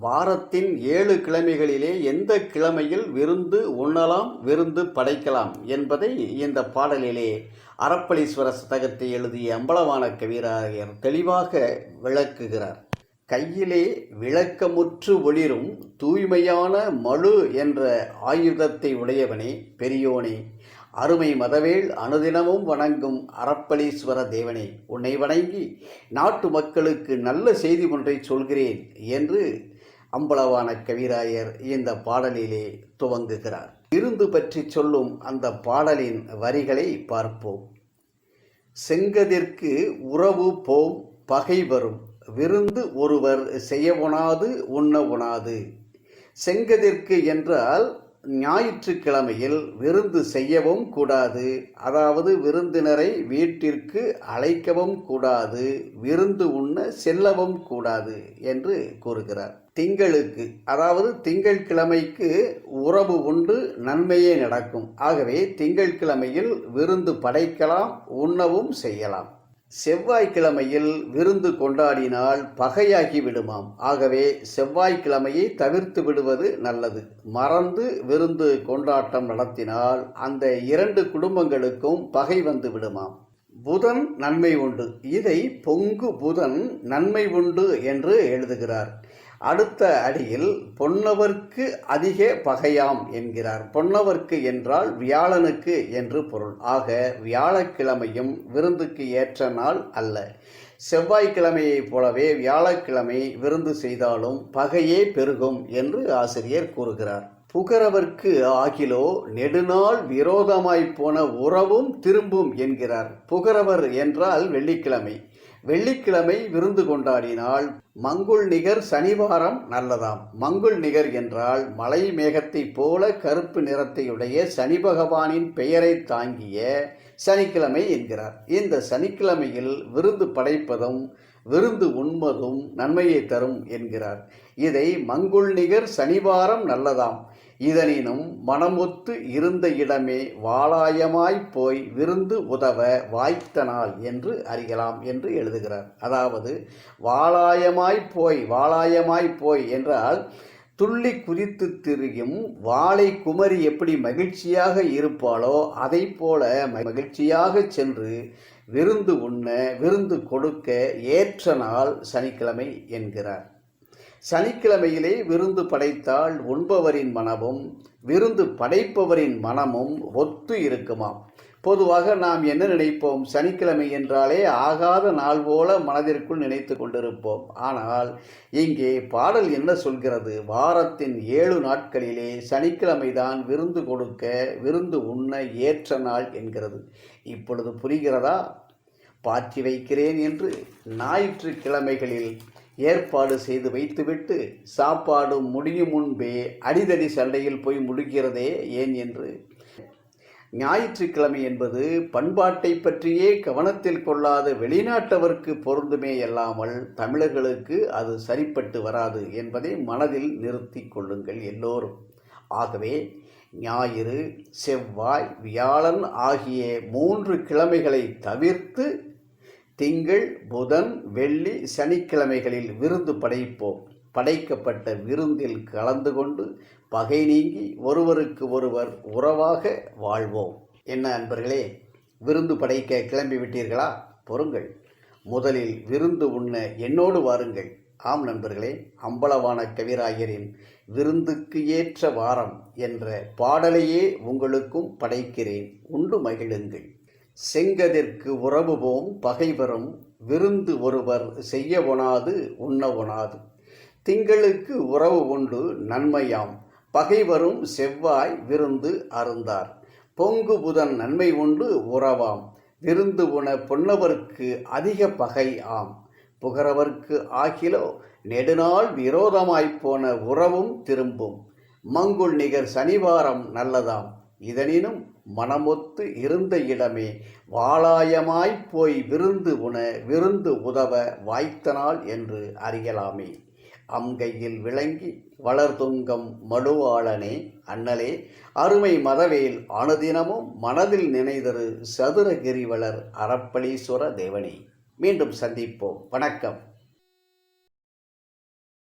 வாரத்தின் ஏழு கிழமைகளிலே எந்த கிழமையில் விருந்து உண்ணலாம் விருந்து படைக்கலாம் என்பதை இந்த பாடலிலே அறப்பளீஸ்வர சதகத்தை எழுதிய அம்பலவான கவிராயர் தெளிவாக விளக்குகிறார். கையிலே விளக்கமுற்று ஒளிரும் தூய்மையான மழு என்ற ஆயுதத்தை உடையவனே பெரியோனே அருமை மதவேள் அனுதினமும் வணங்கும் அறப்பளீஸ்வர தேவனே உன்னை வணங்கி நாட்டு மக்களுக்கு நல்ல செய்தி ஒன்றை சொல்கிறேன் என்று அம்பலவான கவிராயர் இந்த பாடலிலே துவங்குகிறார். விருந்து பற்றி சொல்லும் அந்த பாடலின் வரிகளை பார்ப்போம். செங்கதிற்கு உறவு போம் பகை வரும். விருந்து ஒருவர் செய்ய உணாது உண்ண உணாது செங்கதிற்கு என்றால் ஞாயிற்றுக்கிழமையில் விருந்து செய்யவும் கூடாது. அதாவது விருந்தினரை வீட்டிற்கு அழைக்கவும் கூடாது. விருந்து உண்ண செல்லவும் கூடாது என்று கூறுகிறார். திங்களுக்கு அதாவது திங்கட்கிழமைக்கு உறவு உண்டு நன்மையே நடக்கும். ஆகவே திங்கட்கிழமையில் விருந்து படைக்கலாம் உண்ணவும் செய்யலாம். செவ்வாய்க்கிழமையில் விருந்து கொண்டாடினால் பகையாகி விடுமாம். ஆகவே செவ்வாய்க்கிழமையை தவிர்த்து விடுவது நல்லது. மறந்து விருந்து கொண்டாட்டம் நடத்தினால் அந்த இரண்டு குடும்பங்களுக்கும் பகை வந்து விடுமாம். புதன் நன்மை உண்டு. இதை பொங்கு புதன் நன்மை உண்டு என்று எழுதுகிறார். அடுத்த அடியில் பொன்னவர்க்கு அதிக பகையாம் என்கிறார். பொன்னவர்க்கு என்றால் வியாழனுக்கு என்று பொருள். ஆக வியாழக்கிழமையும் விருந்துக்கு ஏற்ற நாள் அல்ல. செவ்வாய்க்கிழமையைப் போலவே வியாழக்கிழமை விருந்து செய்தாலும் பகையே பெருகும் என்று ஆசிரியர் கூறுகிறார். புகரவர்க்கு ஆகிலோ நெடுநாள் விரோதமாய்ப் போன உறவும் திரும்பும் என்கிறார். புகரவர் என்றால் வெள்ளிக்கிழமை. வெள்ளிக்கிழமை விருந்து கொண்டாடினால் மங்குள் நிகர் சனிவாரம் நல்லதாம். மங்குள் நிகர் என்றால் மலை மேகத்தைப் போல கருப்பு நிறத்தையுடைய சனி பகவானின் பெயரை தாங்கிய சனிக்கிழமை என்கிறார். இந்த சனிக்கிழமையில் விருந்து படைப்பதும் விருந்து உண்மதும் நன்மையை தரும் என்கிறார். இதை மங்குள் நிகர் சனிவாரம் நல்லதாம். இதனினும் மனமொத்து இருந்த இடமே வாளாயமாய் போய் விருந்து உதவ வாய்த்த நாள் என்று அறியலாம் என்று எழுதுகிறார். அதாவது வாளாயமாய் போய் வாளாயமாய் போய் என்றால் துள்ளி குதித்து திரியும் வாழை குமரி எப்படி மகிழ்ச்சியாக இருப்பாளோ அதை போல மகிழ்ச்சியாக சென்று விருந்து உண்ண விருந்து கொடுக்க ஏற்ற நாள் சனிக்கிழமை என்கிறார். சனிக்கிழமையிலே விருந்து படைத்தால் உண்பவரின் மனமும் விருந்து படைப்பவரின் மனமும் ஒத்து இருக்குமாம். பொதுவாக நாம் என்ன நினைப்போம்? சனிக்கிழமை என்றாலே ஆகாத நாள் போல மனதிற்குள் நினைத்து கொண்டிருப்போம். ஆனால் இங்கே பாடல் என்ன சொல்கிறது? வாரத்தின் ஏழு நாட்களிலே சனிக்கிழமைதான் விருந்து கொடுக்க விருந்து உண்ண ஏற்ற நாள் என்கிறது. இப்பொழுது புரிகிறதா? பாற்றி வைக்கிறேன் என்று ஞாயிற்றுக்கிழமைகளில் ஏற்பாடு செய்து வைத்துவிட்டு சாப்பாடு முடியும் முன்பே அடிதடி சண்டையில் போய் முடிக்கிறதே ஏன் என்று ஞாயிற்றுக்கிழமை என்பது பண்பாட்டை பற்றியே கவனத்தில் கொள்ளாத வெளிநாட்டவருக்கு பொருந்துமே அல்லாமல் தமிழர்களுக்கு அது சரிப்பட்டு வராது என்பதை மனதில் நிறுத்தி கொள்ளுங்கள் எல்லோரும். ஆகவே ஞாயிறு செவ்வாய் வியாழன் ஆகிய மூன்று கிழமைகளை தவிர்த்து திங்கள் புதன் வெள்ளி சனிக்கிழமைகளில் விருந்து படைப்போம். படைக்கப்பட்ட விருந்தில் கலந்து கொண்டு பகை நீங்கி ஒருவருக்கு ஒருவர் உறவாக வாழ்வோம். என்ன அன்பர்களே விருந்து படைக்க கிளம்பி விட்டீர்களா? பொறுங்கள். முதலில் விருந்து உண்ண என்னோடு வாருங்கள். ஆம் நண்பர்களே அம்பலவான கவிராயரின் விருந்துக்கு ஏற்ற வாரம் என்ற பாடலையே உங்களுக்கும் படைக்கிறேன். உண்டு மகிழுங்கள். செங்கதிற்கு உறவுவோம் பகைவரும் விருந்து ஒருவர் செய்ய ஒணாது உண்ண ஒணாது திங்களுக்கு உறவு உண்டு நன்மையாம். பகைவரும் செவ்வாய் விருந்து அருந்தார். பொங்கு புதன் நன்மை உண்டு உறவாம். விருந்து உண பொன்னவர்க்கு அதிக பகை ஆம். புகரவர்க்கு ஆகிலோ நெடுநாள் விரோதமாய்ப்போன உறவும் திரும்பும். மங்குள் நிகர் சனிவாரம் நல்லதாம். இதனினும் மனமொத்து இருந்த இடமே வாளாயமாய்ப் போய் விருந்து உண விருந்து உதவ வாய்த்த நாள் என்று அறியலாமே. அம்கையில் விளங்கி வளர்துங்கம் மடுவாளனே அண்ணலே அருமை மதவேல் அனுதினமும் மனதில் நினைதரு சதுரகிரிவளர் அறப்பளீஸ்வர தேவனே. மீண்டும் சந்திப்போம். வணக்கம்.